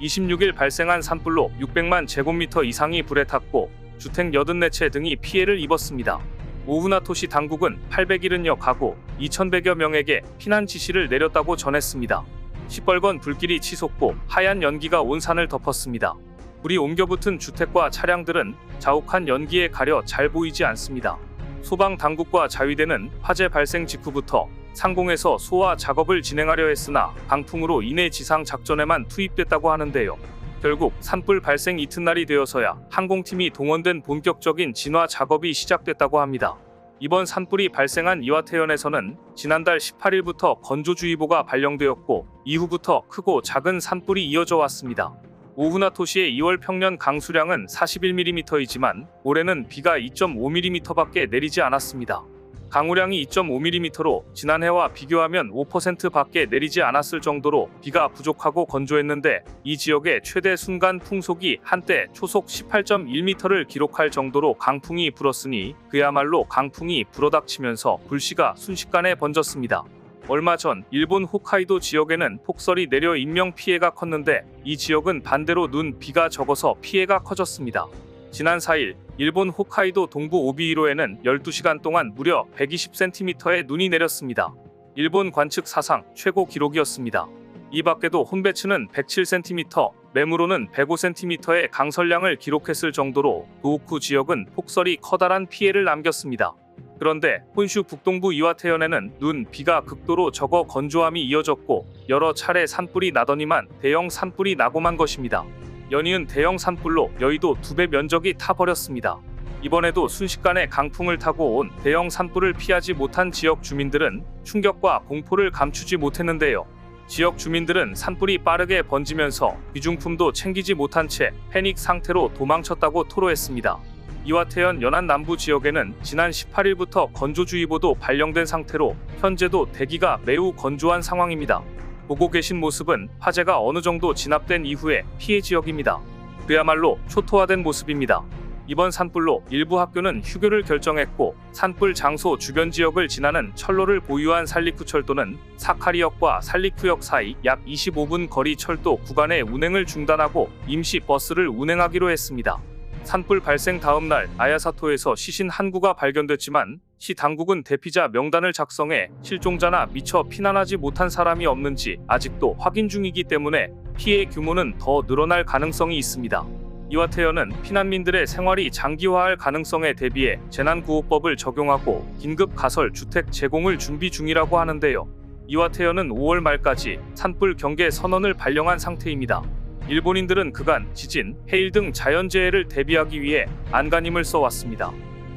26일 발생한 산불로 600만 제곱미터 이상이 불에 탔고 주택 84채 등이 피해를 입었습니다. 오후나토시 당국은 870여 가구 2,100여 명에게 피난 지시를 내렸다고 전했습니다. 시뻘건 불길이 치솟고 하얀 연기가 온 산을 덮었습니다. 불이 옮겨붙은 주택과 차량들은 자욱한 연기에 가려 잘 보이지 않습니다. 소방 당국과 자위대는 화재 발생 직후부터 상공에서 소화 작업을 진행하려 했으나 강풍으로 인해 지상 작전에만 투입됐다고 하는데요. 결국 산불 발생 이튿날이 되어서야 항공팀이 동원된 본격적인 진화 작업이 시작됐다고 합니다. 이번 산불이 발생한 이와테현에서는 지난달 18일부터 건조주의보가 발령되었고 이후부터 크고 작은 산불이 이어져 왔습니다. 오후나토시의 2월 평년 강수량은 41mm이지만 올해는 비가 2.5mm밖에 내리지 않았습니다. 강우량이 2.5mm로 지난해와 비교하면 5%밖에 내리지 않았을 정도로 비가 부족하고 건조했는데 이 지역의 최대 순간 풍속이 한때 초속 18.1m를 기록할 정도로 강풍이 불었으니 그야말로 강풍이 불어닥치면서 불씨가 순식간에 번졌습니다. 얼마 전 일본 홋카이도 지역에는 폭설이 내려 인명 피해가 컸는데 이 지역은 반대로 눈 비가 적어서 피해가 커졌습니다. 지난 4일 일본 홋카이도 동부 오비이로에는 12시간 동안 무려 120cm의 눈이 내렸습니다. 일본 관측 사상 최고 기록이었습니다. 이 밖에도 혼베츠는 107cm, 메무로는 105cm의 강설량을 기록했을 정도로 도호쿠 지역은 폭설이 커다란 피해를 남겼습니다. 그런데 혼슈 북동부 이와테현에는 눈, 비가 극도로 적어 건조함이 이어졌고 여러 차례 산불이 나더니만 대형 산불이 나고 만 것입니다. 연이은 대형 산불로 여의도 두 배 면적이 타버렸습니다. 이번에도 순식간에 강풍을 타고 온 대형 산불을 피하지 못한 지역 주민들은 충격과 공포를 감추지 못했는데요. 지역 주민들은 산불이 빠르게 번지면서 귀중품도 챙기지 못한 채 패닉 상태로 도망쳤다고 토로했습니다. 이와테현 연안 남부 지역에는 지난 18일부터 건조주의보도 발령된 상태로 현재도 대기가 매우 건조한 상황입니다. 보고 계신 모습은 화재가 어느 정도 진압된 이후의 피해 지역입니다. 그야말로 초토화된 모습입니다. 이번 산불로 일부 학교는 휴교를 결정했고 산불 장소 주변 지역을 지나는 철로를 보유한 살리쿠 철도는 사카리역과 살리쿠역 사이 약 25분 거리 철도 구간의 운행을 중단하고 임시 버스를 운행하기로 했습니다. 산불 발생 다음 날 아야사토에서 시신 한 구가 발견됐지만 시 당국은 대피자 명단을 작성해 실종자나 미처 피난하지 못한 사람이 없는지 아직도 확인 중이기 때문에 피해 규모는 더 늘어날 가능성이 있습니다. 이와테현은 피난민들의 생활이 장기화할 가능성에 대비해 재난구호법을 적용하고 긴급 가설 주택 제공을 준비 중이라고 하는데요. 이와테현은 5월 말까지 산불 경계 선언을 발령한 상태입니다. 일본인들은 그간 지진, 해일 등 자연재해를 대비하기 위해 안간힘을 써왔습니다.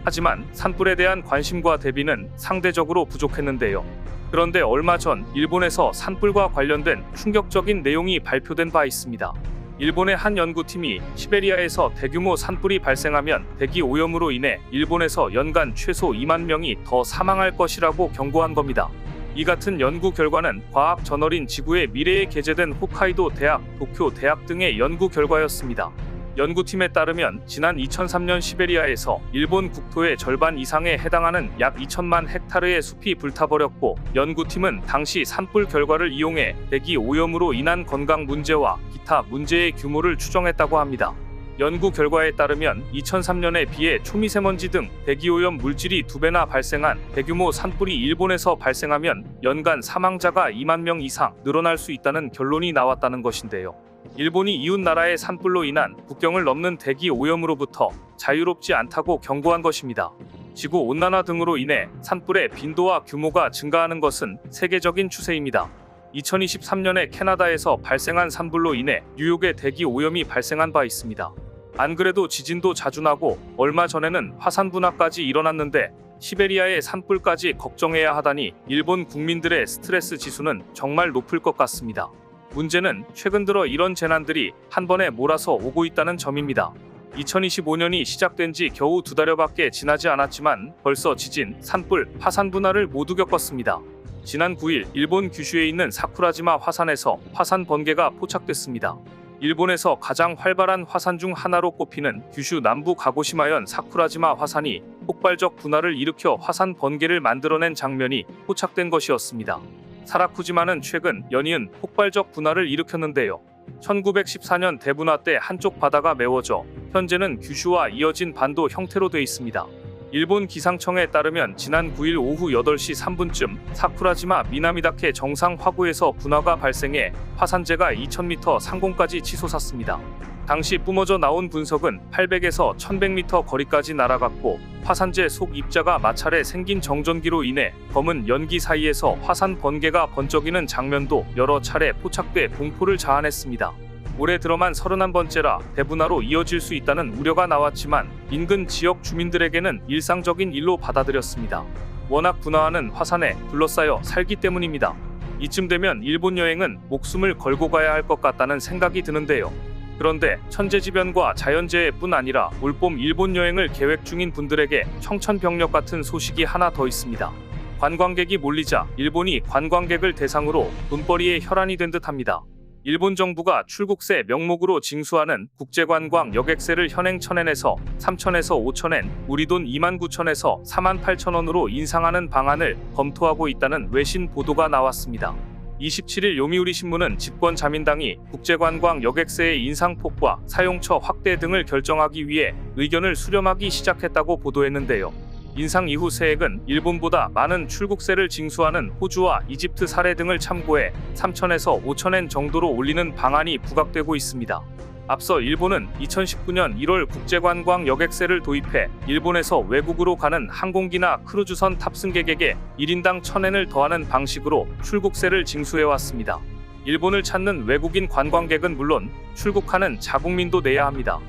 하지만 산불에 대한 관심과 대비는 상대적으로 부족했는데요. 그런데 얼마 전 일본에서 산불과 관련된 충격적인 내용이 발표된 바 있습니다. 일본의 한 연구팀이 시베리아에서 대규모 산불이 발생하면 대기 오염으로 인해 일본에서 연간 최소 2만 명이 더 사망할 것이라고 경고한 겁니다. 이 같은 연구 결과는 과학 저널인 지구의 미래에 게재된 홋카이도 대학, 도쿄 대학 등의 연구 결과였습니다. 연구팀에 따르면 지난 2003년 시베리아에서 일본 국토의 절반 이상에 해당하는 약 2천만 헥타르의 숲이 불타버렸고 연구팀은 당시 산불 결과를 이용해 대기 오염으로 인한 건강 문제와 기타 문제의 규모를 추정했다고 합니다. 연구 결과에 따르면 2003년에 비해 초미세먼지 등 대기오염 물질이 두 배나 발생한 대규모 산불이 일본에서 발생하면 연간 사망자가 2만 명 이상 늘어날 수 있다는 결론이 나왔다는 것인데요. 일본이 이웃 나라의 산불로 인한 국경을 넘는 대기 오염으로부터 자유롭지 않다고 경고한 것입니다. 지구 온난화 등으로 인해 산불의 빈도와 규모가 증가하는 것은 세계적인 추세입니다. 2023년에 캐나다에서 발생한 산불로 인해 뉴욕의 대기 오염이 발생한 바 있습니다. 안 그래도 지진도 자주 나고 얼마 전에는 화산 분화까지 일어났는데 시베리아의 산불까지 걱정해야 하다니 일본 국민들의 스트레스 지수는 정말 높을 것 같습니다. 문제는 최근 들어 이런 재난들이 한 번에 몰아서 오고 있다는 점입니다. 2025년이 시작된 지 겨우 두 달여밖에 지나지 않았지만 벌써 지진, 산불, 화산 분화를 모두 겪었습니다. 지난 9일 일본 규슈에 있는 사쿠라지마 화산에서 화산 번개가 포착됐습니다. 일본에서 가장 활발한 화산 중 하나로 꼽히는 규슈 남부 가고시마현 사쿠라지마 화산이 폭발적 분화를 일으켜 화산 번개를 만들어낸 장면이 포착된 것이었습니다. 사라쿠지마는 최근 연이은 폭발적 분화를 일으켰는데요. 1914년 대분화 때 한쪽 바다가 메워져 현재는 규슈와 이어진 반도 형태로 돼 있습니다. 일본 기상청에 따르면 지난 9일 오후 8시 3분쯤 사쿠라지마 미나미다케 정상 화구에서 분화가 발생해 화산재가 2000m 상공까지 치솟았습니다. 당시 뿜어져 나온 분석은 800에서 1100m 거리까지 날아갔고 화산재 속 입자가 마찰에 생긴 정전기로 인해 검은 연기 사이에서 화산 번개가 번쩍이는 장면도 여러 차례 포착돼 공포를 자아냈습니다. 올해 들어만 31번째라 대분화로 이어질 수 있다는 우려가 나왔지만 인근 지역 주민들에게는 일상적인 일로 받아들였습니다. 워낙 분화하는 화산에 둘러싸여 살기 때문입니다. 이쯤 되면 일본 여행은 목숨을 걸고 가야 할 것 같다는 생각이 드는데요. 그런데 천재지변과 자연재해뿐 아니라 올봄 일본 여행을 계획 중인 분들에게 청천벽력 같은 소식이 하나 더 있습니다. 관광객이 몰리자 일본이 관광객을 대상으로 돈벌이에 혈안이 된 듯합니다. 일본 정부가 출국세 명목으로 징수하는 국제관광 여객세를 현행 1000엔에서 3000에서 5000엔, 우리 돈 2만9천에서 4만 8천원으로 인상하는 방안을 검토하고 있다는 외신 보도가 나왔습니다. 27일 요미우리 신문은 집권 자민당이 국제관광 여객세의 인상폭과 사용처 확대 등을 결정하기 위해 의견을 수렴하기 시작했다고 보도했는데요. 인상 이후 세액은 일본보다 많은 출국세를 징수하는 호주와 이집트 사례 등을 참고해 3천에서 5천엔 정도로 올리는 방안이 부각되고 있습니다. 앞서 일본은 2019년 1월 국제관광 여객세를 도입해 일본에서 외국으로 가는 항공기나 크루즈선 탑승객에게 1인당 1000엔을 더하는 방식으로 출국세를 징수해 왔습니다. 일본을 찾는 외국인 관광객은 물론 출국하는 자국민도 내야 합니다.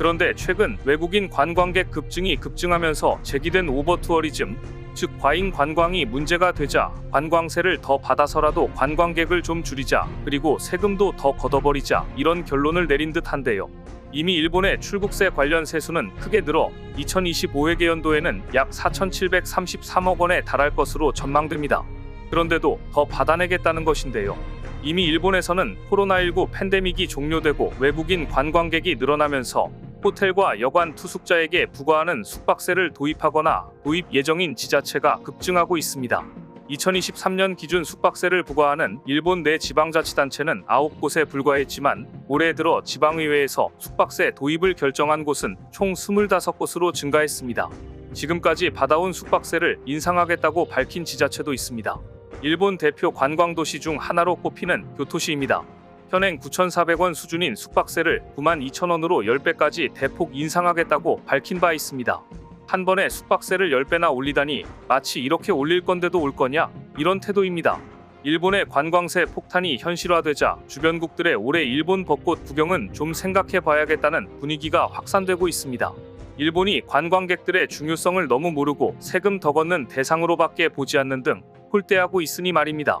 그런데 최근 외국인 관광객 급증이 급증하면서 제기된 오버투어리즘, 즉 과잉 관광이 문제가 되자 관광세를 더 받아서라도 관광객을 좀 줄이자 그리고 세금도 더 걷어버리자 이런 결론을 내린 듯한데요. 이미 일본의 출국세 관련 세수는 크게 늘어 2025회계 연도에는 약 4,733억 원에 달할 것으로 전망됩니다. 그런데도 더 받아내겠다는 것인데요. 이미 일본에서는 코로나19 팬데믹이 종료되고 외국인 관광객이 늘어나면서 호텔과 여관 투숙자에게 부과하는 숙박세를 도입하거나 도입 예정인 지자체가 급증하고 있습니다. 2023년 기준 숙박세를 부과하는 일본 내 지방자치단체는 9곳에 불과했지만 올해 들어 지방의회에서 숙박세 도입을 결정한 곳은 총 25곳으로 증가했습니다. 지금까지 받아온 숙박세를 인상하겠다고 밝힌 지자체도 있습니다. 일본 대표 관광도시 중 하나로 꼽히는 교토시입니다. 현행 9,400원 수준인 숙박세를 92,000원으로 10배까지 대폭 인상하겠다고 밝힌 바 있습니다. 한 번에 숙박세를 10배나 올리다니 마치 이렇게 올릴 건데도 올 거냐? 이런 태도입니다. 일본의 관광세 폭탄이 현실화되자 주변국들의 올해 일본 벚꽃 구경은 좀 생각해 봐야겠다는 분위기가 확산되고 있습니다. 일본이 관광객들의 중요성을 너무 모르고 세금 더 걷는 대상으로밖에 보지 않는 등 홀대하고 있으니 말입니다.